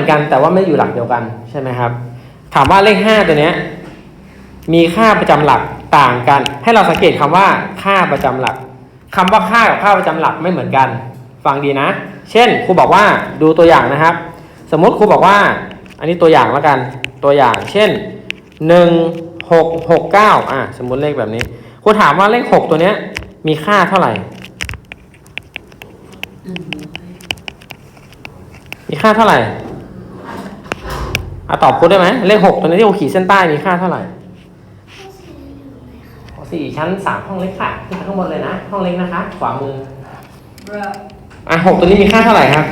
มือนกัน แต่ว่าไม่อยู่หลักเดียวกันใช่ไหมครับ ถามว่าเลขห้าตัวเนี้ยมีค่าประจำหลักต่างกัน ให้เราสังเกตคำว่าค่าประจำหลักคำว่าค่ากับค่าประจำหลักไม่เหมือนกัน ฟังดีนะ เช่นครูบอกว่าดูตัวอย่างนะครับ สมมุติครูบอกว่า อันนี้ตัวอย่างแล้วกันตัวอย่าง เช่นหนึ่งหกหกเก้าอะสมมุติเลขแบบนี้ครูถามว่าเลขหกตัวเนี้ยมีค่าเท่าไหร่ มีค่าเท่าไหร่ อะตอบครูได้ไหมเลขหกตัวนี้ที่ครูขีดเส้นใต้มีค่าเท่าไหร่สี่ชั้นสามห้องเล็กค่ะขึ้นข้างบนเลยนะห้องเล็กนะคะ ขวามืออะหกตัวนี้มีค่าเท่าไหร่ครับ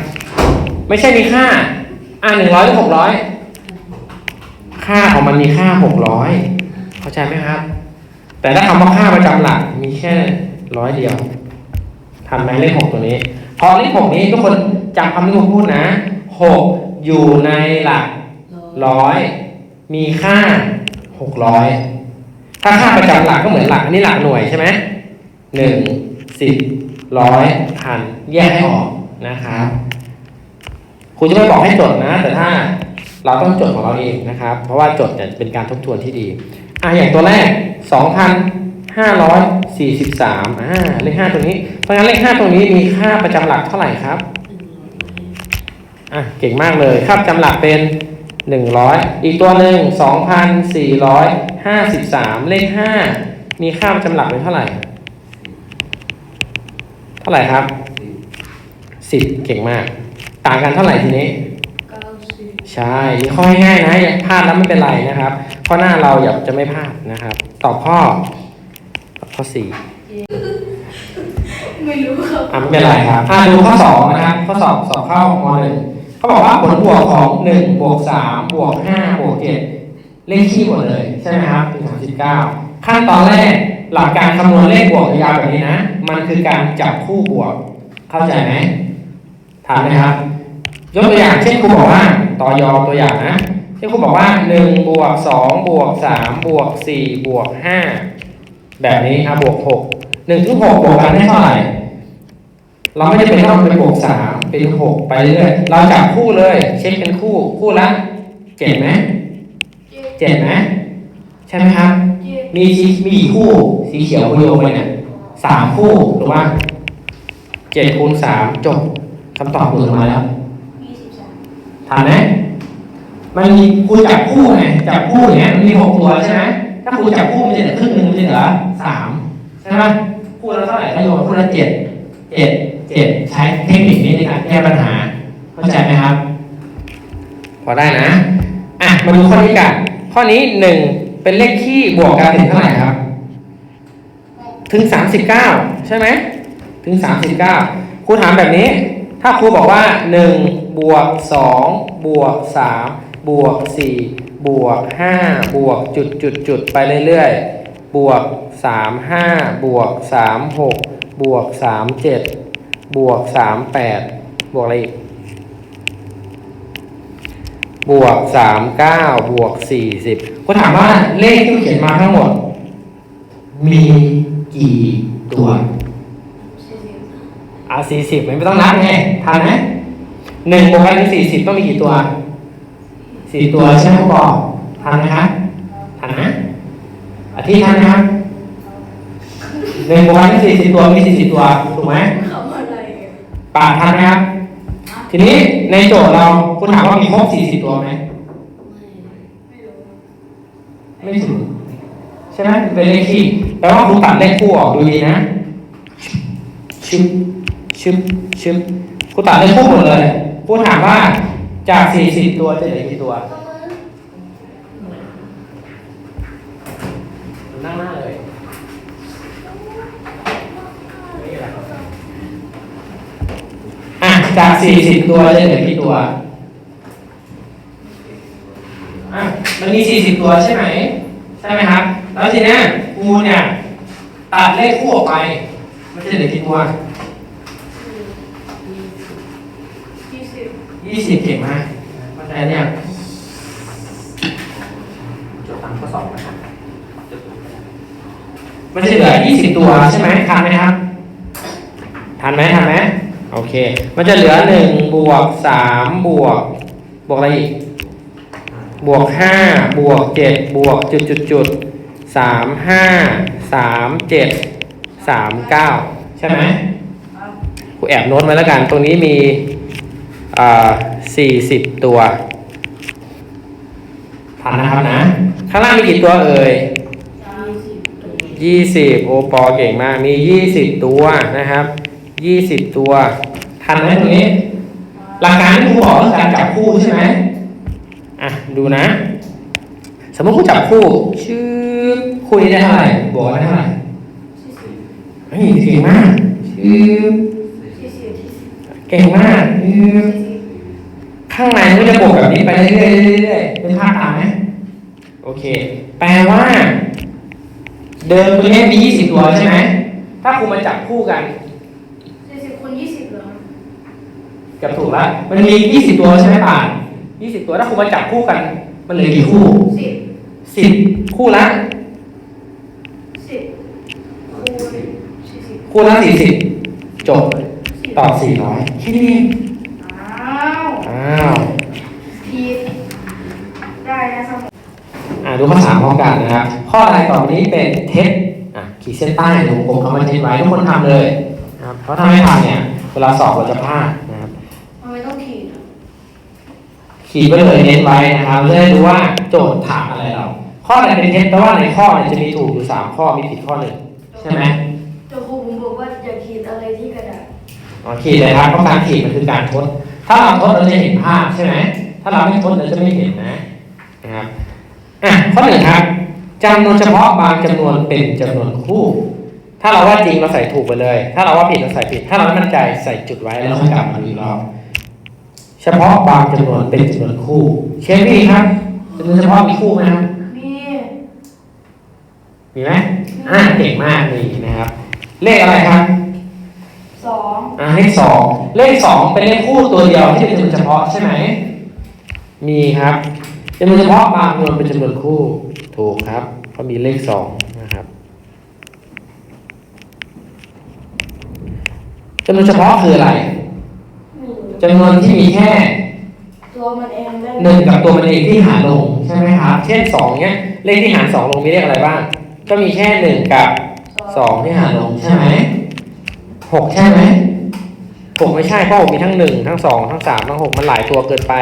ไม่ใช่มีค่า อะหนึ่งร้อยหรือหกร้อยค่าของมันมีค่าหกร้อยเข้าใจไหมครับ แต่ถ้าคำว่าค่าประจำหลักมีแค่ร้อยเดียวทำไหมเลขหกตัวนี้ พอเลขหกนี้ทุกคนจำคำที่ผมพูดนะหกอยู่ในหลัก ร้อยมีค่าหกร้อยถ้าค่าประจำหลักก็เหมือนหลักอันนี้หลักหน่วยใช่ไหมหนึ่งสิบร้อยพันแยกให้ออกนะครับครูจะไม่บอกให้จดนะ แต่ถ้าเราต้องจดของเราเองนะครับ เพราะว่าจดเนี่ยเป็นการทบทวนที่ดีอะอย่างตัวแรกสองพันห้าร้อยสี่สิบสามอ่าเลขห้าตัวนี้ เพราะงั้นเลขห้าตัวนี้มีค่าประจำหลักเท่าไหร่ครับอะเก่งมากเลยค่าประจำหลักเป็น หนึ่งร้อยอีกตัวหนึ่งสองพันสี่ร้อยห้าสิบสามเลขห้ามีค่าประจำหลักเป็นเท่าไหร่ เท่าไหร่ครับสิบเก่งมาก ต่างกันเท่าไหร่ทีนี้ ใช่มีข้อง่ายๆนะอย่าพลาดแล้วไม่เป็นไรนะครับ ข้อหน้าเราอย่าจะไม่พลาดนะครับ ตอบข้อตอบข้อสี่ไม่รู้ครับอะไม่เป็นไรครับอะดูข้อสองนะครับ ข้อสอบสอบเข้ามหนึ่ง เขาบอกว่าผลบวกของหนึ่งบวกสามบวกห้าบวกเจ็ดเลขคี่หมดเลยใช่ไหมครับถึงสามสิบเก้าขั้นตอนแรกหลักการคำนวณเลขบวกยาวแบบนี้นะ มันคือการจับคู่บวก เข้าใจไหมถามไหมครับ ยกตัวอย่างเช่นครูบอกว่าต่อยอตัวอย่างนะเช่นครูบอกว่าหนึ่งบวกสองบวกสามบวกสี่บวกห้าแบบนี้อะบวกหกหนึ่งถึงหกบวกกันได้เท่าไหร่ เราไม่จำเป็นต้องเป็นบวกสามเป็นหกไปเรื่อยเราจับคู่เลย เช็คเป็นคู่คู่ละเจ็ดไหมเจ็ดไหมใช่ไหมครับ มีสีมีกี่คู่สีเขียวคุณโยงไปเนี่ยสามคู่ถูกป่ะเจ็ดคูณสามจบคำตอบหลุดมาแล้วยี่สิบสามทันไหมมันมีครูจับคู่ไงจับคู่อย่างเงี้ยมันมีหกตัวใช่ไหมถ้าครูจับคู่มันจะเหลือครึ่งหนึ่งมันจะเหลือสามใช่ไหมคู่ละเท่าไหร่ก็โยนคู่ละเจ็ดเจ็ด เจ็ดใช้เทคนิคนี้ในการแก้ปัญหา เข้าใจไหมครับ พอได้นะ อะ มาดูข้อนี้กัน ข้อนี้หนึ่งเป็นเลขที่บวกกันถึงเท่าไหร่ครับ ถึงสามสิบเก้าใช่ไหม ถึงสามสิบเก้าครูถามแบบนี้ ถ้าครูบอกว่าหนึ่งบวกสองบวกสามบวกสี่บวกห้าบวกจุดจุดจุดไปเรื่อยๆ บวกสามห้าบวกสามหกบวกสามเจ็ด บวกสามแปดบวกอะไรอีก บวกสามเก้าบวกสี่สิบก็ถามว่าเลขที่เขียนมาทั้งหมด มีกี่ตัวสี่สิบอ่าสี่สิบไม่ต้องนับไงทันไหมหนึ่งบวกกันถึงสี่สิบต้องมีกี่ตัวสี่ตัวใช่ไหมพ่อบอกทันไหมครับทันไหมอาทิตย์ทันไหมครับหนึ่งบวกกันถึงสี่สิบตัวมีสี่สิบตัวถูกไหมคำอะไรอะ ป่าทันไหมครับ ทีนี้ในโจทย์เราคุณถามว่ามีครบสี่สิบตัวไหม ไม่รู้ไม่ถึงใช่ไหมเป็นเลขที่แปลว่าครูตัดเลขคู่ออกดูดีนะ ชึมชึมชึมครูตัดเลขคู่หมดเลยครูถามว่าจากสี่สิบตัวจะเหลือกี่ตัวนั่งหน้าเลยอะ จากสี่สิบตัวจะเหลือกี่ตัวอะมันมีสี่สิบตัวใช่ไหมใช่ไหมครับ แล้วทีนี้ยครูเนี่ยตัดเลขคู่ออกไป มันจะเหลือกี่ตัวยี่สิบยี่สิบเก่งมากเข้าใจเนี่ยจดตามข้อสอบนะครับมันจะเหลือยี่สิบตัวใช่ไหมทันไหมครับทันไหมทันไหม โอเค มันจะเหลือหนึ่งบวกสามบวก บวกอะไรอีก บวกห้าบวกเจ็ดบวกจุดจุดจุดสามห้าสามเจ็ดสามเก้าใช่ไหมครับกูแอบโน้ตไว้แล้วกัน ตรงนี้มีอ่าสี่สิบตัวทันนะครับนะ ข้างล่างมีกี่ตัวเอ่ยยี่สิบโอปอเก่งมาก มียี่สิบตัวนะครับ ยี่สิบตัว ทันไหมตรงนี้ หลักการที่ครูบอกคือการจับคู่ใช่ไหมอะดูนะ สมมติครูจับคู่ ชื่อคู่นี้ได้เท่าไหร่บวกได้เท่าไหร่สี่สิบเฮ้ยเก่งมากชื่อเก่งมากชื่อข้างในมันก็จะบวกแบบนี้ไปเรื่อยๆเรื่อยๆเป็นภาพตามไหมโอเค แปลว่า เดิมตัวนี้มี 20 ตัวใช่ไหม ถ้าครูมาจับคู่กัน สี่สิบคูณยี่สิบเหรอ เกับถูกแล้วมันมี 20 ตัวใช่ไหมป่าน20 ตัวถ้าครูมาจับคู่กัน มันเหลือกี่คู่สิบ10คู่ละสิบคูณสี่สิบคู่ละ40จบตอบ400แค่นี้เองอ้าวอ้าวผิดได้นะสมองอ่าดูข้อสามพร้อมกันนะครับ ข้ออะไรต่อไปนี้เป็นเท็จอะขีดเส้นใต้หรือวงกลมคำว่าเท็จไว้ทุกคนทำเลยนะครับเพราะถ้าไม่ทำเนี่ยเวลาสอบเราจะพลาดนะครับ ทำไมต้องขีดอะ ขีดไว้เลยเน้นไว้นะครับเพื่อให้รู้ว่าโจทย์ถามอะไรเรา ข้อไหนเป็นเท็จแปลว่าในข้อเนี่ยจะมีถูกอยู่สามข้อมีผิดข้อหนึ่งใช่ไหมแต่ครูผมบอกว่าอย่าขีดอะไรที่กระดาษอ๋อขีดเลยครับเพราะการขีดมันคือการทด ถ้าเราทดเราจะเห็นภาพใช่ไหมถ้าเราไม่ทดเราจะไม่เห็นนะนะครับอะข้อหนึ่งครับจำนวนเฉพาะบางจำนวนเป็นจำนวนคู่ ถ้าเราว่าจริงเราใส่ถูกไปเลย ถ้าเราว่าผิดเราใส่ผิด ถ้าเราไม่มั่นใจใส่จุดไว้แล้วค่อยกลับมาดูอีกรอบเฉ พาะบางจำนวนเป็นจำนวนคู่ เชฟพี่ครับจำนวนเฉพาะมีคู่ไหมครับมีมีไหมอ่าเก่งมากมีนะครับ เลขอะไรครับสองอ่าเลขสองเลขสองเป็นเลขคู่ตัวเดียวที่เป็นจำนวนเฉพาะใช่ไหมมีครับจำนวนเฉพาะบางจำนวนเป็นจำนวนคู่ ถูกครับเพราะมีเลขสองนะครับจำนวนเฉพาะคืออะไรไม่รู้ จำนวนที่มีแค่ตัวมันเองได้หนึ่งกับตัวมันเองที่หารลงใช่ไหมครับ เช่นสองเนี้ยเลขที่หารสองลงมีเลขอะไรบ้าง ก็มีแค่หนึ่งกับสองที่หารลงใช่ไหมหกใช่ไหมหกไม่ใช่เพราะหกมีทั้งหนึ่งทั้งสองทั้งสามทั้งหกมันหลายตัวเกินไป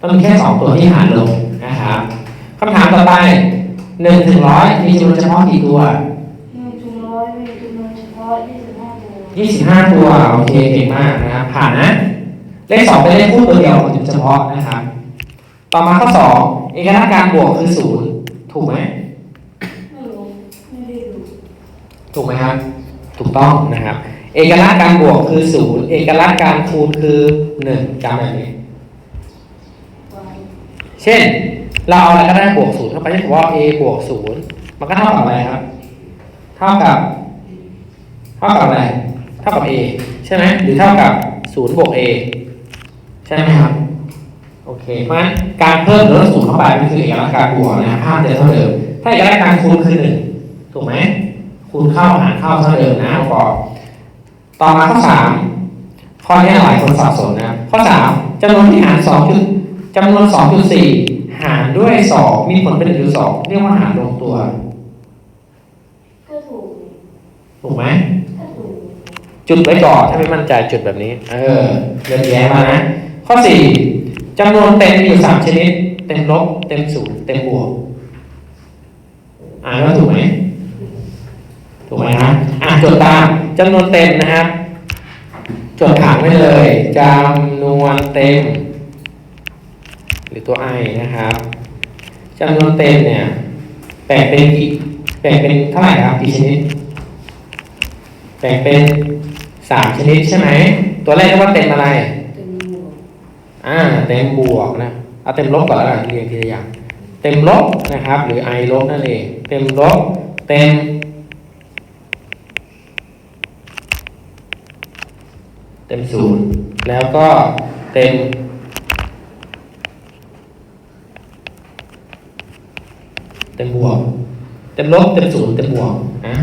ต้องมีแค่สองตัวที่หารลงนะครับคำถามต่อไปหนึ่งถึงร้อยมีจำนวนเฉพาะกี่ตัวหนึ่งถึงร้อยมีจำนวนเฉพาะยี่สิบห้าตัวยี่สิบห้าตัว โอเคเก่งมากนะครับผ่านนะ เลขสองเป็นเลขคู่ตัวเดียวของจำนวนเฉพาะนะครับ ต่อมาข้อสองเอกลักษณ์การบวกคือศูนย์ถูกไหมไม่รู้ไม่ได้ดูถูกไหมครับ ถูกต้องนะครับ เอกลักษณ์การบวกคือศูนย์เอกลักษณ์การคูณคือหนึ่งจำแบบนี้วายเช่น เราเอาอะไรก็ได้บวกศูนย์เข้าไปเช่นว่า a บวกศูนย์มันก็เท่ากับอะไรครับ เท่ากับ เท่ากับอะไร เท่ากับ a ใช่ไหมหรือเท่ากับศูนย์บวก a ใช่ไหมครับ โอเค เพราะฉะนั้นการเพิ่มหรือลดศูนย์เข้าไปมันคือเอกลักษณ์การบวกนะครับภาพจะเท่าเดิม ถ้าเอกลักษณ์การคูณคือหนึ่งถูกไหมคูณเข้าหารเข้าเท่าเดิมนะปอต่อมาข้อสามข้อนี้หลายคนสับสนนะข้อสามจำนวนที่หารสองจุดจำนวนสองจุดสี่หารด้วยสองมีผลเป็นหนึ่งจุดสองเรียกว่าหารลงตัวก็ถูกถูกไหมก็ถูกจุดไว้ก่อนถ้าไม่มั่นใจจุดแบบนี้ เออเรียนแย้มานะ ข้อสี่จำนวนเต็มมีสามชนิด เต็มลบ เต็มศูนย์เต็มบวกอ่านว่าถูกไหมถูกไหมนะอะจดตามจำนวนเต็มนะครับจดขังไว้เลยจำนวนเต็ม หรือตัว i นะครับจำนวนเต็มเนี่ยแบ่งเป็นกี่แบ่งเป็นเท่าไหร่ครับกี่ชนิดแบ่งเป็นสามชนิดใช่ไหมตัวแรกเรียกว่าเต็มอะไร อ่าเต็มบวกนะเอาเต็มลบก่อนล้วกันเรียงทีละอย่าง เต็มลบนะครับ หรือ i ลบนั่นเอง เต็มลบ เต็มเต็มศูนย์แล้วก็เต็มเต็มบวก เต็มลบเต็มศูนย์เต็มบวกนะ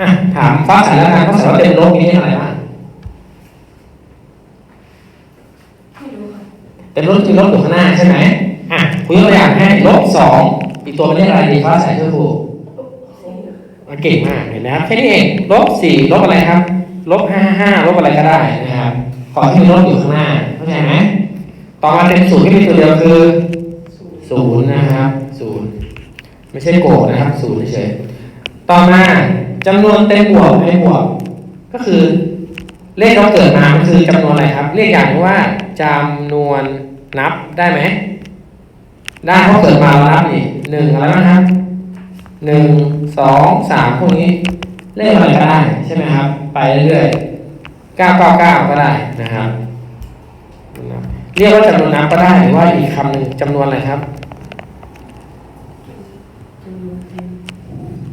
อะถามฟ้าใสแล้วกันฟ้าใสว่าเต็มลบมีอะไรบ้าง ไม่รู้ค่ะ เต็มลบคือลบอยู่ข้างหน้าใช่ไหมอะคุณยตัวอย่างให้ลบสองอีกตัวมันเรียกอะไรดีฟ้าใส่ช่วยครูอะเก่งมากเห็นไหมครับแค่นี้เองลบสี่ลบอะไรครับลบห้าห้าลบอะไรก็ได้นะครับขอที่มีลบอยู่ข้างหน้าเข้าใจไหมต่อมาเต็มศูนย์ที่มีตัวเดียวคือศูนย์นะครับศูนย์ไม่ใช่โกรธนะครับศูนย์เฉยต่อมาจำนวนเต็มบวกในบวกก็คือเลขเราเกิดมามันคือจำนวนอะไรครับเรียกอย่างว่าจำนวน นับได้ไหม ได้เพราะเกิดมาเรานับนี่หนึ่งอะไรนะครับหนึ่งสองสามพวกนี้เลขอะไรก็ได้ใช่ไหมครับ ไปเรื่อยๆเก้าเก้าเก้าก็ได้นะครับเรียกว่าจำนวนนับก็ได้หรือว่าอีกคำหนึ่งจำนวนอะไรครับ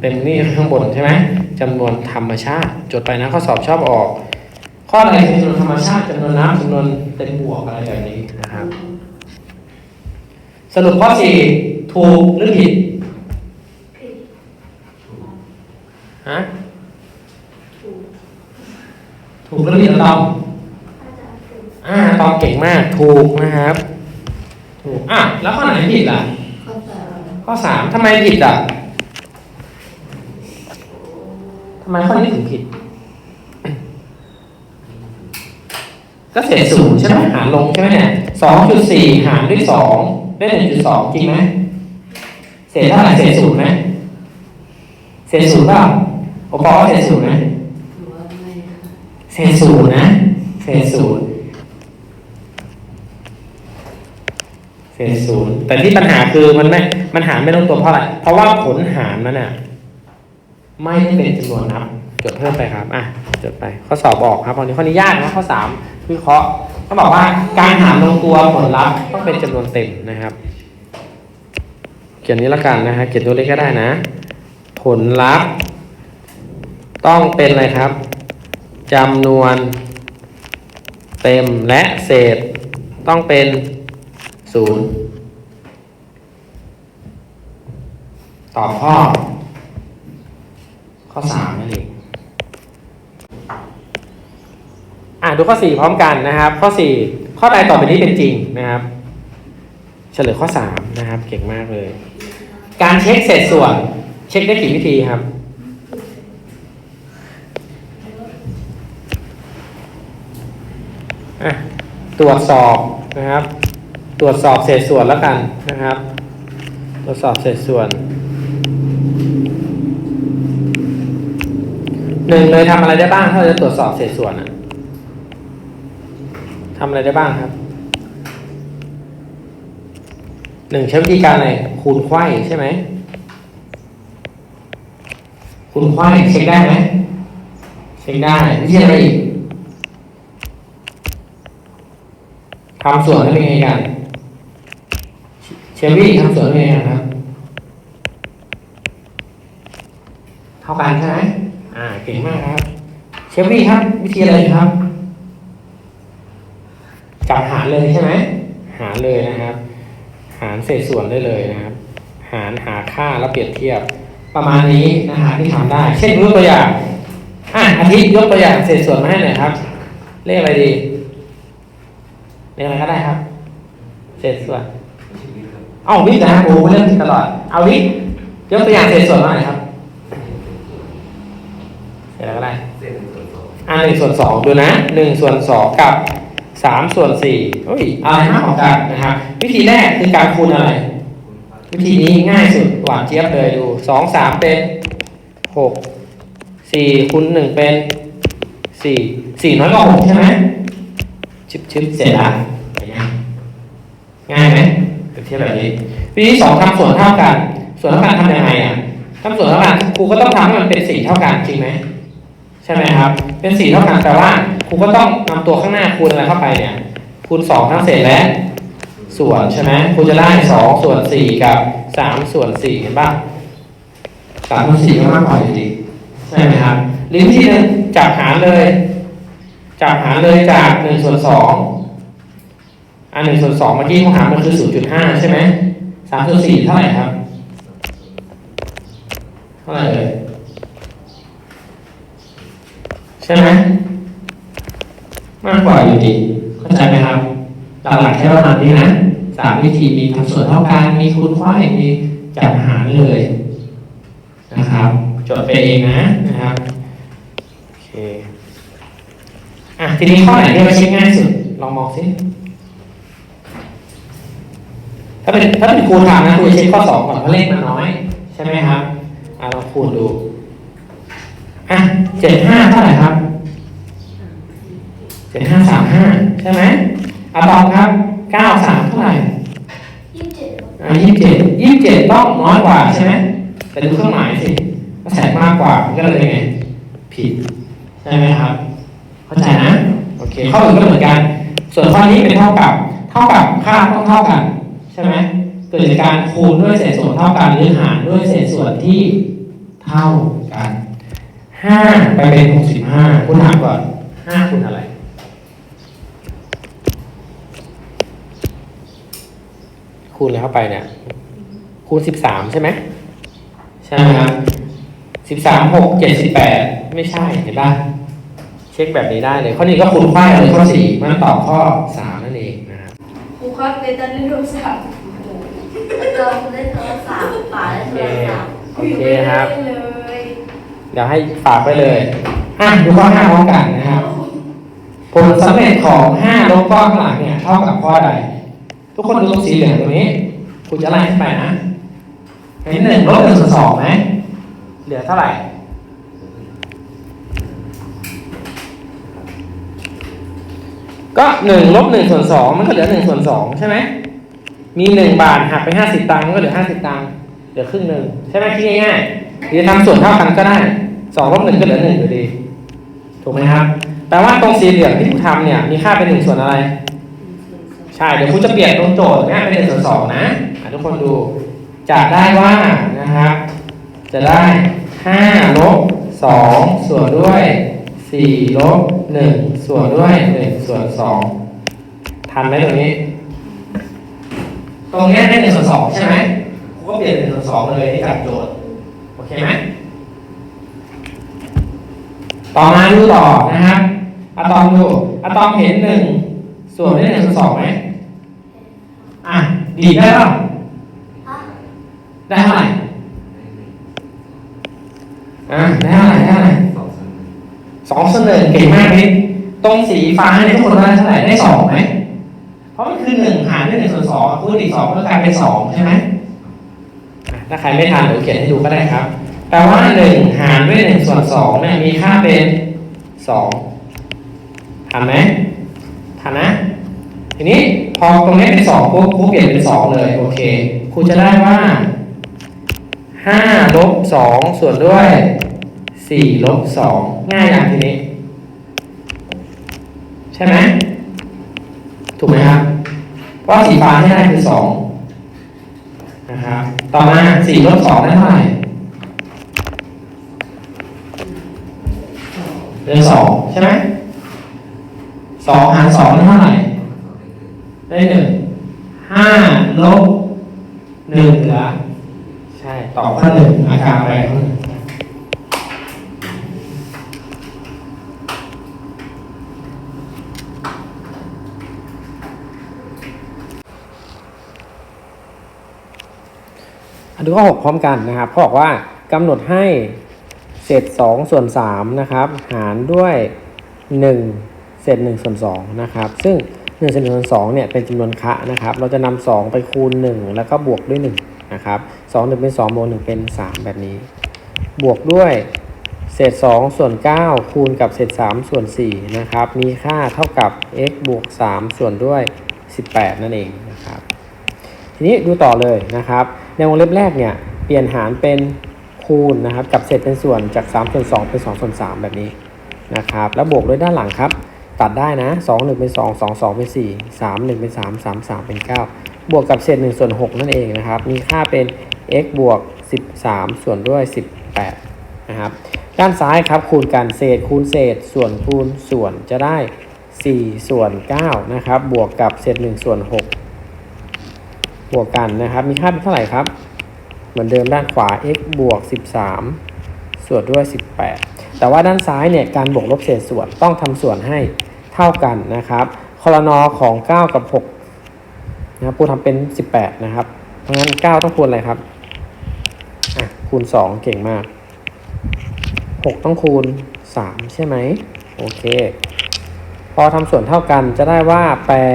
เต็มนี่ข้างบนใช่ไหมจำนวนธรรมชาติ จดไปนะข้อสอบชอบออก ข้ออะไรคือจำนวนธรรมชาติจำนวนน้ำจำนวนเต็มบวกอะไรแบบนี้นะครับ สรุปข้อสี่ถูกหรือผิดฮะถูกหรือผิดตอบอ่าตอบเก่งมากถูกนะครับ ถูกอะแล้วข้อไหนผิดล่ะ ข้อสามข้อสามทำไมผิดอะทำไมข้อนี้ถึงผิด ก็เศษศูนย์ใช่ไหมหารลงใช่ไหมเนี่ยสองจุดสี่หารด้วยสองได้หนึ่งจุดสองจริงไหมเศษเท่าไหร่เศษศูนย์ไหมเศษศูนย์เปล่าโอปอว่าเศษศูนย์ไหมหรือว่าไม่ค่ะเศษศูนย์นะเศษศูนย์เศษศูนย์แต่ที่ปัญหาคือมันไม่มันหารไม่ลงตัวเพราะอะไรเพราะว่าผลหารนั้นน่ะไม่ได้เป็นจำนวนนับจดเพิ่มไปครับ อะจดไป ข้อสอบออกครับตอนนี้ข้อนี้ยากนะข้อสาม วิเคราะห์เขาบอกว่าการหารลงตัวผลลัพธ์ต้องเป็นจำนวนเต็มนะครับ เขียนนี้ละกันนะฮะเขียนตัวเลขก็ได้นะ ผลลัพธ์ ต้องเป็นอะไรครับจำนวนเต็มและเศษต้องเป็นศูนย์ตอบข้อ ข้อสามนั่นเอง อะดูข้อสี่พร้อมกันนะครับ ข้อสี่ข้อใดต่อไปนี้เป็นจริงนะครับ เฉลยข้อสามนะครับ เก่งมากเลย การเช็คเศษส่วน เช็คได้กี่วิธีครับ ตรวจสอบนะครับ ตรวจสอบเศษส่วนแล้วกันนะครับ ตรวจสอบเศษส่วนหนึ่งเลยทำอะไรได้บ้างถ้าเราจะตรวจสอบเศษส่วนอะ ทำอะไรได้บ้างครับหนึ่งใช้วิธีการอะไรคูณไขว้ใช่ไหมคูณไขว้เช็คได้ไหมเช็คได้วิธีอะไรอีกทำส่วนได้เป็นไงกันเชฟวี่ทำส่วนเป็นไงนครับเท่ากันใช่ไหมอ่าเก่งมากครับ เชฟวี่ครับ วิธีอะไรครับ จับหารเลยใช่ไหมหารเลยนะครับ หารเศษส่วนได้เลยนะครับ หารหาค่าแล้วเปรียบเทียบประมาณนี้นะฮะที่ทำได้ เช่นยกตัวอย่างอะอาทิตย์ยกตัวอย่างเศษส่วนมาให้หน่อยครับ เลขอะไรดีเรียนอะไรก็ได้ครับ เศษส่วนเอาวิทย์นะโอ้เรื่องตลอด เอาวิทย์ยกตัวอย่างเศษส่วนมาหน่อยครับเศษอะไรก็ได้อ่าหนึ่งส่วนสองดูนะหนึ่งส่วนสองกับ สามส่วนสี่เฮ้ยอะไรมากกว่ากันนะครับวิธีแรกคือการคูณอะไร วิธีนี้ง่ายสุดหวานเจี๊ยบเลยดูสองสามเป็นหกสี่คูณหนึ่งเป็นสี่สี่น้อยกว่าหกใช่ไหมชิบชิบเสร็จละง่ายไหมเปรียบเทียบแบบนี้ วิธีที่สองทำส่วนเท่ากัน ส่วนเท่ากันทำยังไงอะทำส่วนเท่ากันครูก็ต้องทำให้มันเป็นสี่เท่ากันจริงไหมใช่ไหมครับ เป็นสี่เท่ากันแต่ว่า ครูก็ต้องนำตัวข้างหน้าคูณอะไรเข้าไปเนี่ย คูณสองทั้งเศษและส่วนใช่ไหมครูจะได้สองส่วนสี่กับสามส่วนสี่เห็นป่ะสามส่วนสี่ก็มากกว่าอยู่ดีใช่ไหมครับหรือวิธีหนึงจับหารเลย จับหารเลยจากหนึ่งส่วนสองอันหนึ่งส่วนสองเมื่อกี้เขาหารมันคือศูนย์จุดห้าใช่ไหมสามส่วนสี่เท่าไหร่ครับ เท่าไหร่เลยใช่ไหม มากกว่าอยู่ดีเข้าใจไหมครับหลักๆใช้ประมาณนี้นะสามวิธีมีทำส่วนเท่ากันมีคูณไขว้มีจับหารเลยนะครับจดไปเองนะนะครับโอเคอะทีนี้ข้อไหนที่เราเช็คง่ายสุดลองมองสิถ้าเป็นถ้าเป็นครูถามนะครูจะเช็คข้อสองก่อนเพราะเลขมันน้อย ใช่ไหมครับอะลองคูณดูอะเจ็ดห้าเท่าไหร่ครับ เจ็ดห้าสามห้าใช่ไหมอะตอมครับเก้าสามเท่าไหร่ยี่สิบเจ็ดอ่ายี่สิบเจ็ดยี่สิบเจ็ดต้องน้อยกว่าใช่ไหมแต่ดูเครื่องหมายสิก็แสกมากกว่ามันก็เลยไงผิดใช่ไหมครับ เข้าใจนะโอเคข้ออื่นก็เหมือนกัน ส่วนข้อนี้เป็นเท่ากับ เท่ากับค่าต้องเท่ากัน ใช่ไหมเกิดจากการคูณด้วยเศษส่วนเท่ากันหรือหารด้วยเศษส่วนที่เท่ากันห้าไปเป็นหกสิบห้าคุณถามก่อนห้าคูณอะไร คูณอะไรเข้าไปเนี่ย คูณสิบสามใช่ไหมใช่ไหมครับสิบสามหกเจ็ดสิบแปดไม่ใช่เห็นป่ะเช็คแบบนี้ได้เลย ข้อนี้ก็คูณไขว้เลยข้อสี่มันตอบข้อสามนั่นเองนะครับครูครับในตอนเล่นโทรศัพท์จอเล่นโทรศัพท์ป่าเล่นโทรศัพท์โอเคครับไม่ได้เลยเดี๋ยวให้ฝากไปเลยอะดูข้อห้าพร้อมกันนะครับ ผลสำเร็จของห้าลบก้อนข้างหลังเนี่ยเท่ากับข้อใด ทุกคนดูตรงสีเหลืองตรงนี้คุณจะไล่ขึ้นไปนะเห็นหนึ่งลบหนึ่งส่วนสองไหมเหลือเท่าไหร่ก็หนึ่งลบหนึ่งส่วนสองมันก็เหลือหนึ่งส่วนสองใช่ไหมมีหนึ่งบาทหักไปห้าสิบตังค์ก็เหลือห้าสิบตังค์เหลือครึ่งหนึ่งใช่ไหมคิดง่ายๆหรือทำส่วนเท่ากันก็ได้สองลบหนึ่งก็เหลือหนึ่งอยู่ดี ถูกไหมครับ แปลว่าตรงสีเหลืองที่คุณทำเนี่ยมีค่าเป็นหนึ่งส่วนอะไร ใช่เดี๋ยวคุณจะเปลี่ยนตรงโจทย์เนี่ยเป็นหนึ่งส่วนสองนะทุกคนดูจะได้ว่านะครับ จะได้ห้าลบสองส่วนด้วยสี่ลบหนึ่งส่วนด้วยหนึ่งส่วนสองทันไหมตรงนี้ ตรงนี้ได้หนึ่งส่วนสองใช่ไหมครูก็เปลี่ยนหนึ่งส่วนสองเลยที่กับโจทย์โอเคไหมต่อมาดูต่อนะครับอะตอมดูอะตอมเห็นหนึ่งส่วนด้วยหนึ่งส่วนสองไหม อะดีดได้ป่ะฮะได้เท่าไหร่อะได้เท่าไหร่ได้เท่าไหร่สองส่วนหนึ่งเก่งมากนิดตรงสีฟ้าเนี่ยทุกคนได้เท่าไหร่ได้สองไหมเพราะมันคือหนึ่งหารด้วยหนึ่งส่วนสองคูณอีกสองก็กลายเป็นสองใช่ไหมอะถ้าใครไม่ทันเดี๋ยวเขียนให้ดูก็ได้ครับแปลว่าหนึ่งหารด้วยหนึ่งส่วนสองเนี่ยมีค่าเป็นสองทันไหมทันนะ ทีนี้พอตรงนี้เป็นสองปุ๊บครูเปลี่ยนเป็นสองเลยโอเคครูจะได้ว่าห้าลบสองส่วนด้วยสี่ลบสองง่ายอย่างทีนี้ ใช่ไหมถูกไหมครับ เพราะสีฟ้าที่ได้คือสองนะครับต่อมาสี่ลบสองได้เท่าไหร่เป็นสองใช่ไหมสองหารสองได้เท่าไหร่ ได้หนึ่งห้าลบหนึ่งเหลือใช่ตอบข้อหนึ่งอาการไปข้อหนึ่งอะดูข้อหกพร้อมกันนะครับเขาบอกว่ากำหนดให้เศษสองส่วนสามนะครับ หารด้วยหนึ่งเศษหนึ่งส่วนสองนะครับ ซึ่ง 1ส่วน1ส่วน2เนี่ยเป็นจำนวนคะนะครับ เราจะนำ2ไปคูณ1แล้วก็บวกด้วย1นะครับ2 1เป็น2บวก1เป็น3แบบนี้ บวกด้วยเศษ2ส่วน9คูณกับเศษ3ส่วน4นะครับ มีค่าเท่ากับ x บวก3ส่วนด้วย18นั่นเองนะครับ ทีนี้ดูต่อเลยนะครับ ในวงเล็บแรกเนี่ยเปลี่ยนหารเป็นคูณนะครับ กับเศษเป็นส่วนจาก3ส่วน2เป็น2ส่วน3แบบนี้นะครับ แล้วบวกด้วยด้านหลังครับ ตัดได้นะ2 1เป็น2 2 2เป็น4 3 1เป็น3 3 3เป็น9 บวกกับเศษ1ส่วน6นั่นเองนะครับ มีค่าเป็น x บวก 13 ส่วนด้วย 18 นะครับ ด้านซ้ายครับคูณกันเศษคูณเศษส่วนคูณส่วนจะได้ 4 ส่วน9นะครับ บวกกับเศษ1ส่วน6บวกกันนะครับ มีค่าเป็นเท่าไหร่ครับ เหมือนเดิมด้านขวา x บวก 13 ส่วนด้วย 18แต่ว่าด้านซ้ายเนี่ยการบวกลบเศษส่วนต้องทำส่วนให้ เท่ากันนะครับคอรนอของ 9 กับนะครับปูทำเป็น 18 นะครับเพราะงั้น 9 ต้องคูณอะไรครับอะคูณ 2 เก่งมาก 6 ต้องคูณ 3 ใช่ไหมโอเค พอทำส่วนเท่ากันจะได้ว่า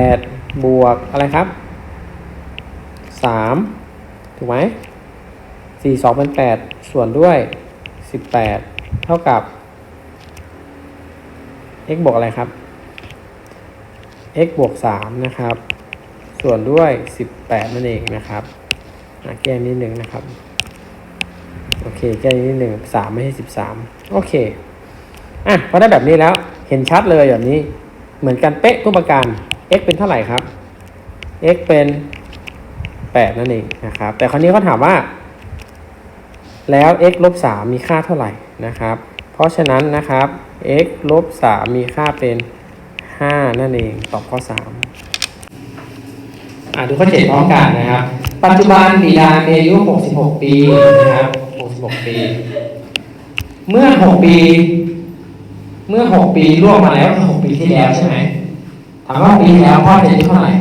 8 บวกอะไรครับ 3 ถูกไหม4 2 เป็น 8 ส่วนด้วย 18 เท่ากับ x บวกอะไรครับ x บวก3นะครับ ส่วนด้วย 18 นั่นเองนะครับแก้นิดหนึ่งนะครับ โอเค แก้นิดหนึ่งสามไม่ใช่สิบสามโอเค อะ พอได้แบบนี้แล้ว เห็นชัดเลยแบบนี้ เหมือนกันเป๊ะทุกประการ x เป็นเท่าไหร่ครับ x เป็น8นั่นเองนะครับ แต่คราวนี้เขาถามว่า แล้ว x ลบ3มีค่าเท่าไหร่นะครับ เพราะฉะนั้นนะครับ x ลบ3มีค่าเป็น 5 นั่นเอง ตอบข้อ 3 อ่าดูข้อเจ็ดพร้อมกันนะครับ ปัจจุบันบิดามีอายุ 66 ปีนะครับ 66 ปี เมื่อ 6 ปี เมื่อ 6 ปีล่วงมาแล้ว 6 ปีที่แล้วใช่ไหมถามว่า ปีแล้วพ่อเป็นอายุเท่าไหร่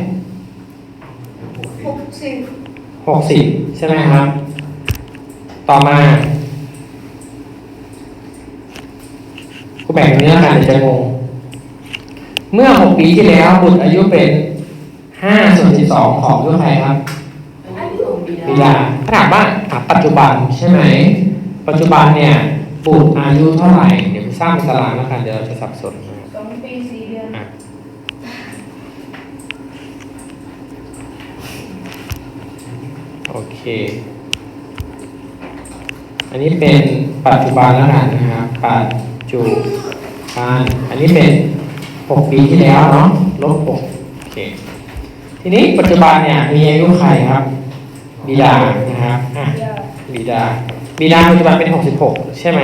หกสิบ60 ใช่ไหมครับ ต่อมากูแบ่งตรงนี้แล้วกันจะงง เมื่อ 6 ปีที่แล้วบุตรอายุเป็น5ส่วน12 ของยุคใครครับอายุของบิบิดาดาถ้าถามว่าอะปัจจุบันใช่ไหม ปัจจุบันเนี่ยบุตรอายุเท่าไหร่ เดี๋ยวสร้างเป็นตารางแล้วกันเดี๋ยวเราจะสับสนนะครับสองปีสี่เดือนอะโอเค อันนี้เป็นปัจจุบันแล้วกันนะครับ ปัจจุบัน อันนี้เป็น 6ปีที่แล้วเนาะลบ6โอเคทีนี้ปัจจุบันเนี่ยมีอายุใครครับบิดานะครับอะเดือนบิดาบิดาปัจจุบันเป็น66ใช่ไหม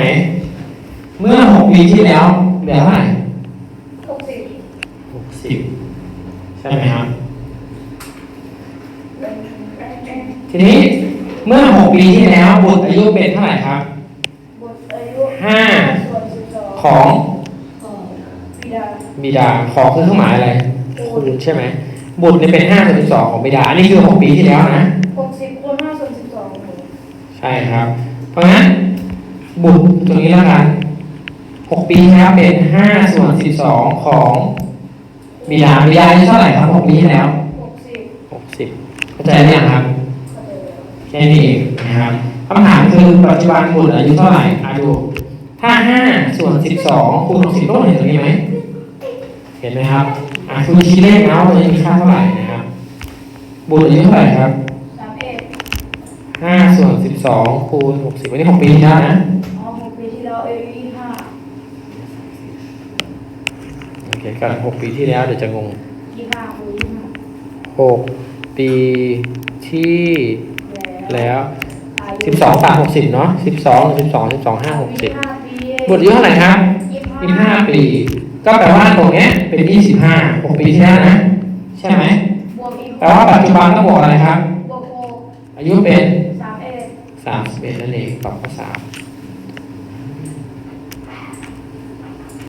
เมื่อ6ปีที่แล้วเหลือเท่าไหร่หกสิบ60ใช่ไหมครับเป็นแรกแรกทีนี้เมื่อ6ปีที่แล้วบุตรอายุเป็นเท่าไหร่ครับบทอายุห้าส่วนสิบสองของของ บิดาบิดาของคือเครื่องหมายอะไรคูณใช่ไหมบุตรเนี่ยเป็น5ส่วน12ของบิดา อันนี้คือ6ปีที่แล้วนะหกสิบคูณห้าส่วนสิบสองใช่ครับ เพราะงั้นบุตรตรงนี้แล้วกัน6ปีที่แล้วเป็น5ส่วน12ของบิดาบิดาอายุเท่าไหร่ครับ6ปีที่แล้วหกสิบ60เข้าใจหรือยังครับเข้าใจแล้วแค่นี้เองนะครับคำถามคือปัจจุบันบุตรอายุเท่าไหร่อาดูถ้า5ส่วน12คูณ60ต้องเห็นตรงนี้ไหม เห็นไหมครับอะคุณคิดเลขนะว่ามันจะมีค่าเท่าไหร่นะครับบุตรอายุเท่าไหร่ครับสามเอ็ด5ส่วน12คูณ60วันนี้6ปีที่แล้วนะอ๋อหกปีที่แล้วอายุยี่สิบห้าโอเคกัน6ปีที่แล้วเดี๋ยวจะงงยี่สิบห้าคูณยี่สิบห้า6ปีที่แล้วอายุ12ตัด60เนาะ12 12 12 5 60ยี่สิบห้าปีบุตรอายุเท่าไหร่ครับยี่สิบยี่สิบห้าห้าปี ก็แปลว่าตรงเนี้ยเป็นยี่สิบห้าหกปีที่แล้วนะ ใช่ไหมบวกอีกแปลว่าปัจจุบันต้องบวกอะไรครับ บวกหกอายุเป็น สามเอ็ดสามสิบเอ็ดนั่นเองตอบข้อสาม